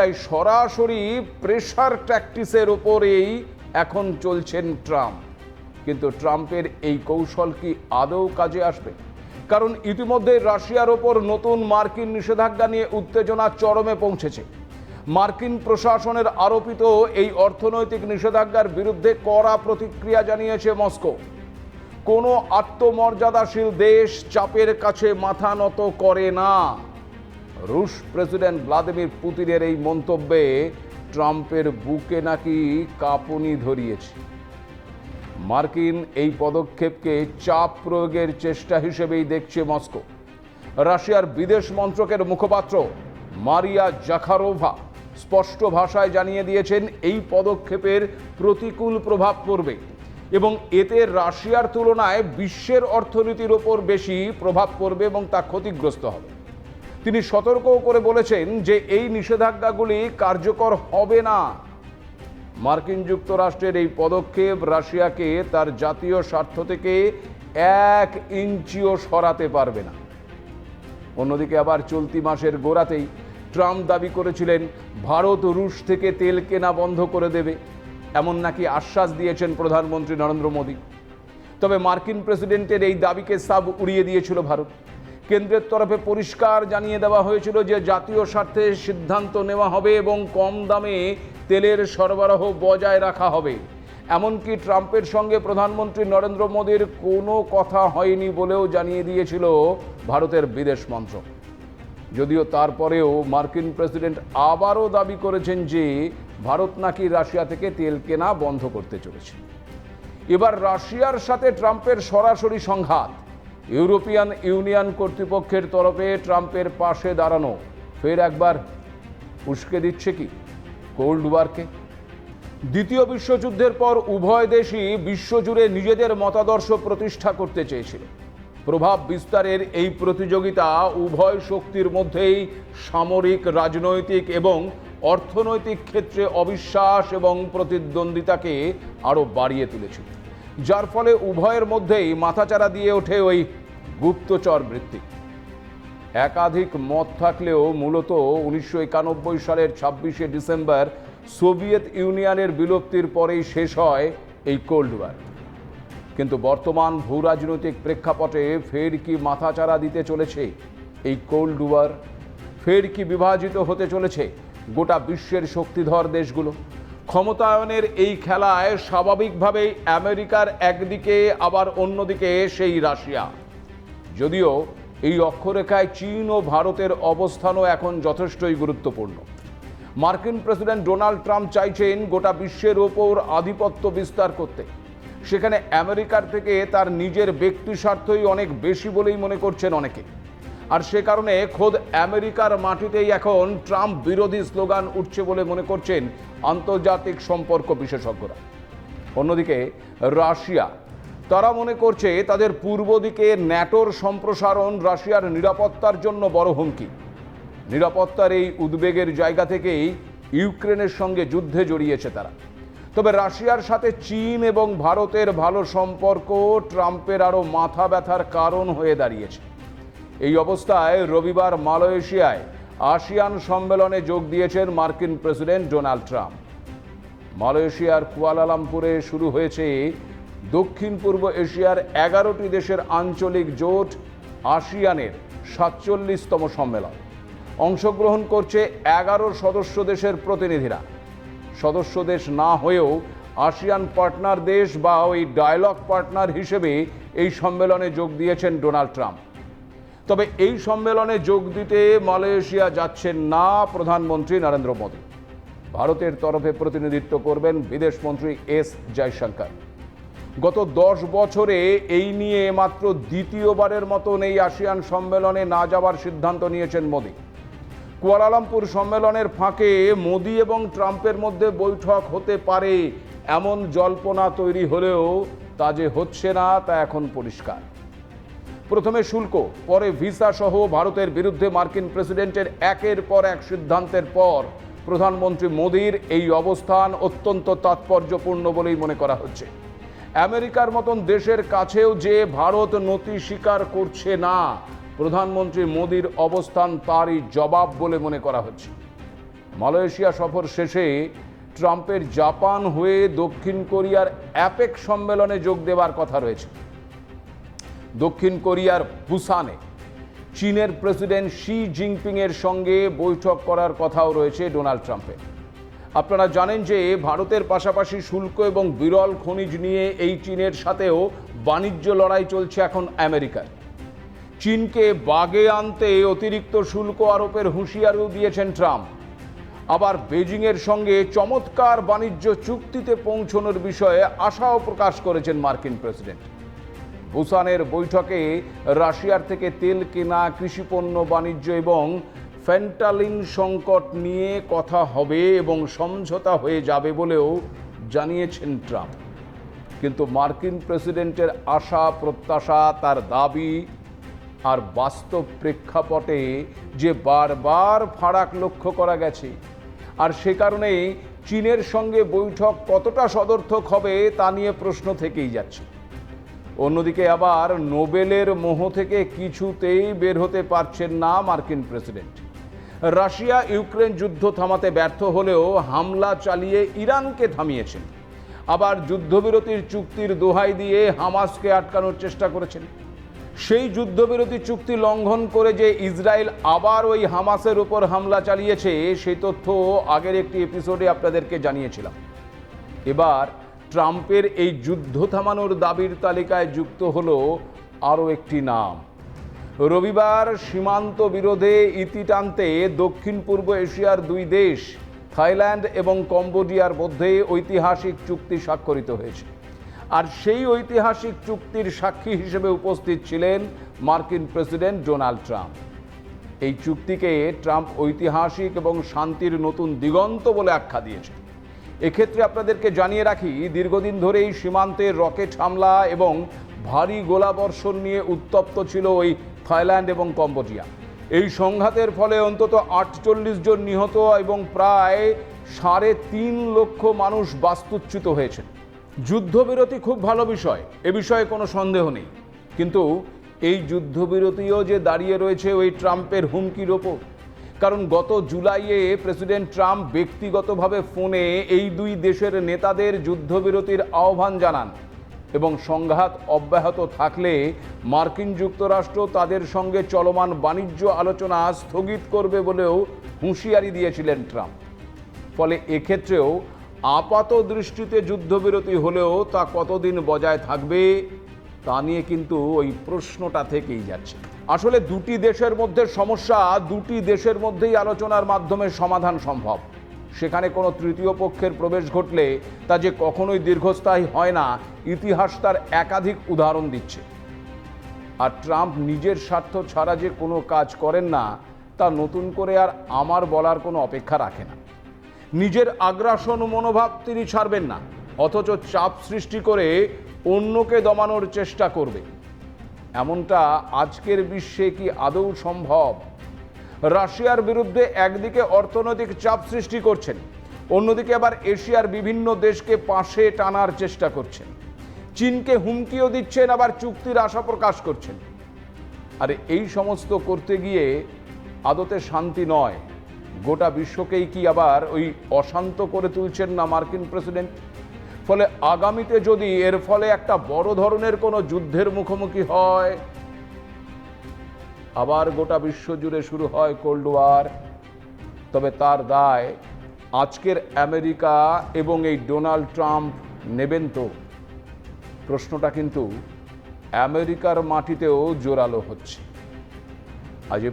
তাই সরাসরি প্রেশার ট্যাকটিসের ওপরেই এখন চলছেন ট্রাম্প। কিন্তু ট্রাম্পের এই কৌশল কি আদৌ কাজে আসবে? কারণ ইতিমধ্যে রাশিয়ার ওপর নতুন মার্কিন নিষেধাজ্ঞা নিয়ে উত্তেজনা চরমে পৌঁছেছে। মার্কিন প্রশাসনের আরোপিত এই অর্থনৈতিক নিষেধাজ্ঞার বিরুদ্ধে কড়া প্রতিক্রিয়া জানিয়েছে মস্কো। কোনো আত্মমর্যাদাশীল দেশ চাপের কাছে মাথা নত করে না। রুশ প্রেসিডেন্ট ভ্লাদিমির পুতিনের এই মন্তব্যে ট্রাম্পের বুকে নাকি কাঁপুনি ধরিয়েছে। মার্কিন এই পদক্ষেপকে চাপ প্রয়োগের চেষ্টা হিসেবেই দেখছে মস্কো। রাশিয়ার বিদেশ মন্ত্রকের মুখপাত্র মারিয়া জাখারোভা স্পষ্ট ভাষায় জানিয়ে দিয়েছেন, এই পদক্ষেপের প্রতিকূল প্রভাব পড়বে এবং এতে রাশিয়ার তুলনায় বিশ্বের অর্থনীতির ওপর বেশি প্রভাব পড়বে এবং তা ক্ষতিগ্রস্ত হবে। তিনি সতর্কও করে বলেছেন যে এই নিষেধাজ্ঞাগুলি কার্যকর হবে না। মার্কিন যুক্তরাষ্ট্রের এই পদক্ষেপ রাশিয়াকে তার জাতীয় স্বার্থ থেকে এক ইঞ্চিও সরাতে পারবে না। অন্যদিকে আবার চলতি মাসের গোড়াতেই ট্রাম্প দাবি করেছিলেন, ভারত রুশ থেকে তেল কেনা বন্ধ করে দেবে। এমন নাকি আশ্বাস দিয়েছেন প্রধানমন্ত্রী নরেন্দ্র মোদী। তবে মার্কিন প্রেসিডেন্টের এই দাবিকে সাব উড়িয়ে দিয়েছিল ভারত। কেন্দ্রের তরফে পরিষ্কার জানিয়ে দেওয়া হয়েছিল যে জাতীয় স্বার্থে সিদ্ধান্ত নেওয়া হবে এবং কম দামে তেলের সরবরাহ বজায় রাখা হবে। এমনকি ট্রাম্পের সঙ্গে প্রধানমন্ত্রী নরেন্দ্র মোদীর কোনো কথা হয়নি বলেও জানিয়ে দিয়েছিল ভারতের বিদেশ মন্ত্রক। যদিও তারপরেও মার্কিন প্রেসিডেন্ট আবারও দাবি করেছেন যে ভারত নাকি রাশিয়া থেকে তেল কেনা বন্ধ করতে চলেছে। এবার রাশিয়ার সাথে ট্রাম্পের সরাসরি সংঘাত। ইউরোপিয়ান ইউনিয়ন কর্তৃপক্ষের তরফে ট্রাম্পের পাশে দাঁড়ানো। ফের একবার উস্কে দিচ্ছে কি? কোল্ড ওয়ারকে? দ্বিতীয় বিশ্বযুদ্ধের পর উভয় দেশই বিশ্বজুড়ে নিজেদের মতাদর্শ প্রতিষ্ঠা করতে চেয়েছিল। প্রভাব বিস্তারের এই প্রতিযোগিতা উভয় শক্তির মধ্যেই সামরিক, রাজনৈতিক এবং অর্থনৈতিক ক্ষেত্রে অবিশ্বাস এবং প্রতিদ্বন্দ্বিতাকে আরও বাড়িয়ে তুলেছিল। যার ফলে উভয়ের মধ্যেই মাথাচাড়া দিয়ে ওঠে ওই গুপ্তচর বৃত্তি। একাধিক মত থাকলেও মূলত উনিশশো একানব্বই সালের ছাব্বিশে ডিসেম্বর সোভিয়েত ইউনিয়নের বিলুপ্তির পরেই শেষ হয় এই কোল্ড ওয়ার। কিন্তু বর্তমান ভূ রাজনৈতিক প্রেক্ষাপটে ফের কি মাথাচাড়া দিতে চলেছে এই কোল্ড ওয়ার? ফের কি বিভাজিত হতে চলেছে গোটা বিশ্বের শক্তিধর দেশগুলো? ক্ষমতায়নের এই খেলায় স্বাভাবিকভাবেই আমেরিকার একদিকে, আবার অন্যদিকে সেই রাশিয়া। যদিও এই অক্ষরেখায় চীন ও ভারতের অবস্থানও এখন যথেষ্টই গুরুত্বপূর্ণ। মার্কিন প্রেসিডেন্ট ডোনাল্ড ট্রাম্প চাইছেন গোটা বিশ্বের ওপর আধিপত্য বিস্তার করতে। সেখানে আমেরিকার থেকে তার নিজের ব্যক্তি স্বার্থই অনেক বেশি বলেই মনে করছেন অনেকে। আর সে কারণে খোদ আমেরিকার মাটিতেই এখন ট্রাম্প বিরোধী স্লোগান উঠছে বলে মনে করছেন আন্তর্জাতিক সম্পর্ক বিশেষজ্ঞরা। অন্যদিকে রাশিয়া, তারা মনে করছে তাদের পূর্ব দিকে ন্যাটোর সম্প্রসারণ রাশিয়ার নিরাপত্তার জন্য বড় হুমকি। নিরাপত্তার এই উদ্বেগের জায়গা থেকেই ইউক্রেনের সঙ্গে যুদ্ধে জড়িয়েছে তারা। তবে রাশিয়ার সাথে চীন এবং ভারতের ভালো সম্পর্ক ট্রাম্পের আরও মাথা ব্যথার কারণ হয়ে দাঁড়িয়েছে। এই অবস্থায় রবিবার মালয়েশিয়ায় আসিয়ান সম্মেলনে যোগ দিয়েছেন মার্কিন প্রেসিডেন্ট ডোনাল্ড ট্রাম্প। মালয়েশিয়ার কুয়ালালামপুরে শুরু হয়েছে দক্ষিণ পূর্ব এশিয়ার এগারোটি দেশের আঞ্চলিক জোট আসিয়ানের সাতচল্লিশতম সম্মেলন। অংশগ্রহণ করছে এগারো সদস্য দেশের প্রতিনিধিরা। সদস্য দেশ না হয়েও আসিয়ান পার্টনার দেশ বা ওই ডায়ালগ পার্টনার হিসেবে এই সম্মেলনে যোগ দিয়েছেন ডোনাল্ড ট্রাম্প। তবে এই সম্মেলনে যোগ দিতে মালয়েশিয়া যাচ্ছেন না, প্রধানমন্ত্রী নরেন্দ্র মোদী। ভারতের তরফে প্রতিনিধিত্ব করবেন বিদেশমন্ত্রী এস জয়শঙ্কর। গত দশ বছরে এই নিয়ে মাত্র দ্বিতীয়বারের মতন এই আসিয়ান সম্মেলনে না যাওয়ার সিদ্ধান্ত নিয়েছেন মোদী। কুয়ালালামপুর সম্মেলনের ফাঁকে মোদী এবং ট্রাম্পের মধ্যে বৈঠক হতে পারে, এমন জল্পনা তৈরি হলেও তা যে হচ্ছে না তা এখন পরিষ্কার। প্রথমে শুল্ক, পরে ভিসা সহ ভারতের বিরুদ্ধে মার্কিন প্রেসিডেন্টের একের পর এক সিদ্ধান্তের পর প্রধানমন্ত্রী মোদীর এই অবস্থান অত্যন্ত তাৎপর্যপূর্ণ বলেই মনে করা হচ্ছে। আমেরিকার মতন দেশের কাছেও যে ভারত নতি স্বীকার করছে না, প্রধানমন্ত্রী মোদীর অবস্থান তারই জবাব বলে মনে করা হচ্ছে। মালয়েশিয়া সফর শেষে ট্রাম্পের জাপান হয়ে দক্ষিণ কোরিয়ার অ্যাপেক সম্মেলনে যোগ দেওয়ার কথা রয়েছে। দক্ষিণ কোরিয়ার বুসানে। চীনের প্রেসিডেন্ট শি জিনপিং এর সঙ্গে বৈঠক করার কথাও রয়েছে ডোনাল্ড ট্রাম্পের। আপনারা জানেন যে ভারতের পাশাপাশি শুল্ক এবং বিরল খনিজ নিয়ে এই চীনের সাথেও বাণিজ্য লড়াই চলছে এখন আমেরিকার। চীনকে বাগে আনতে অতিরিক্ত শুল্ক আরোপের হুঁশিয়ারিও দিয়েছেন ট্রাম্প। আবার বেজিংয়ের সঙ্গে চমৎকার বাণিজ্য চুক্তিতে পৌঁছনোর বিষয়ে আশাও প্রকাশ করেছেন মার্কিন প্রেসিডেন্ট। বুসানের বৈঠকে রাশিয়ার থেকে তেল কেনা কৃষিপণ্য বাণিজ্য এবং ফ্যান্টালিন সংকট নিয়ে কথা হবে এবং সমঝোতা হয়ে যাবে বলেও জানিয়েছেন ট্রাম্প। কিন্তু মার্কিন প্রেসিডেন্টের আশা, প্রত্যাশা, তার দাবি আর বাস্তব প্রেক্ষাপটে যে বারবার ফারাক লক্ষ্য করা গেছে আর সে কারণেই চীনের সঙ্গে বৈঠক কতটা সদর্থক হবে তা নিয়ে প্রশ্ন থেকেই যাচ্ছে। অন্যদিকে আবার নোবেলের মোহ থেকে কিছুতেই বের হতে পারছেন না মার্কিন প্রেসিডেন্ট। রাশিয়া ইউক্রেন যুদ্ধ থামাতে ব্যর্থ হলেও হামলা চালিয়ে ইরানকে থামিয়েছেন। আবার যুদ্ধবিরতির চুক্তির দোহাই দিয়ে হামাসকে আটকানোর চেষ্টা করেছেন। সেই যুদ্ধবিরতি চুক্তি লঙ্ঘন করে যে ইসরায়েল আবার ওই হামাসের উপর হামলা চালিয়েছে সেই তথ্য আগের একটি এপিসোডে আপনাদেরকে জানিয়েছিলাম। এবার ট্রাম্পের এই যুদ্ধ থামানোর দাবির তালিকায় যুক্ত হলো আরও একটি নাম। রবিবার সীমান্ত বিরোধে ইতি টানতে দক্ষিণ পূর্ব এশিয়ার দুই দেশ, থাইল্যান্ড এবং কম্বোডিয়ার মধ্যে ঐতিহাসিক চুক্তি স্বাক্ষরিত হয়েছে। আর সেই ঐতিহাসিক চুক্তির সাক্ষী হিসেবে উপস্থিত ছিলেন মার্কিন প্রেসিডেন্ট ডোনাল্ড ট্রাম্প। এই চুক্তিকে ট্রাম্প ঐতিহাসিক এবং শান্তির নতুন দিগন্ত বলে আখ্যা দিয়েছে এক্ষেত্রে আপনাদেরকে জানিয়ে রাখি, দীর্ঘদিন ধরেই সীমান্তে রকেট হামলা এবং ভারী গোলাবর্ষণ নিয়ে উত্তপ্ত ছিল ওই থাইল্যান্ড এবং কম্বোডিয়া। এই সংঘাতের ফলে অন্তত আটচল্লিশ জন নিহত এবং প্রায় সাড়ে তিন লক্ষ মানুষ বাস্তুচ্যুত হয়েছে যুদ্ধবিরতি খুব ভালো বিষয়, এ বিষয়ে কোনো সন্দেহ নেই। কিন্তু এই যুদ্ধবিরতিও যে দাঁড়িয়ে রয়েছে ওই ট্রাম্পের হুমকির ওপর কারণ গত জুলাইয়ে প্রেসিডেন্ট ট্রাম্প ব্যক্তিগতভাবে ফোনে এই দুই দেশের নেতাদের যুদ্ধবিরতির আহ্বান জানান এবং সংঘাত অব্যাহত থাকলে মার্কিন যুক্তরাষ্ট্র তাদের সঙ্গে চলমান বাণিজ্য আলোচনা স্থগিত করবে বলেও হুঁশিয়ারি দিয়েছিলেন ট্রাম্প। ফলে এক্ষেত্রেও আপাত দৃষ্টিতে যুদ্ধবিরতি হলেও তা কতদিন বজায় থাকবে তা নিয়ে কিন্তু ওই প্রশ্নটা থেকেই যাচ্ছে। আসলে দুটি দেশের মধ্যে সমস্যা, দুটি দেশের মধ্যেই আলোচনার মাধ্যমে সমাধান সম্ভব। সেখানে কোনো তৃতীয় পক্ষের প্রবেশ ঘটলে তা যে কখনোই দীর্ঘস্থায়ী হয় না, ইতিহাস তার একাধিক উদাহরণ দিচ্ছে। আর ট্রাম্প নিজের স্বার্থ ছাড়া যে কোনো কাজ করেন না, তা নতুন করে আর আমার বলার কোনো অপেক্ষা রাখে না। নিজের আগ্রাসন মনোভাব তিনি ছাড়বেন না, অথচ চাপ সৃষ্টি করে অন্যকে দমানোর চেষ্টা করবে। এমনটা আজকের বিশ্বে কি আদৌ সম্ভব? রাশিয়ার বিরুদ্ধে একদিকে অর্থনৈতিক চাপ সৃষ্টি করছেন, অন্যদিকে আবার এশিয়ার বিভিন্ন দেশকে পাশে টানার চেষ্টা করছেন। চীনকে হুমকিও দিচ্ছেন, আবার চুক্তির আশা প্রকাশ করছেন। আর এই সমস্ত করতে গিয়ে আদতে শান্তি নয়। গোটা বিশ্বকেই কি আবার ওই অশান্ত করে তুলছেন না মার্কিন প্রেসিডেন্ট? ফলে আগামীতে যদি এর ফলে একটা বড় ধরনের কোনো যুদ্ধের মুখোমুখি হয়, আবার গোটা বিশ্ব জুড়ে শুরু হয় কোল্ড ওয়ার তবে তার দায় আজকের আমেরিকা এবং এই ডোনাল্ড ট্রাম্প নেবেন তো। প্রশ্নটা কিন্তু আমেরিকার মাটিতেও জোরালো হচ্ছে। আজ এ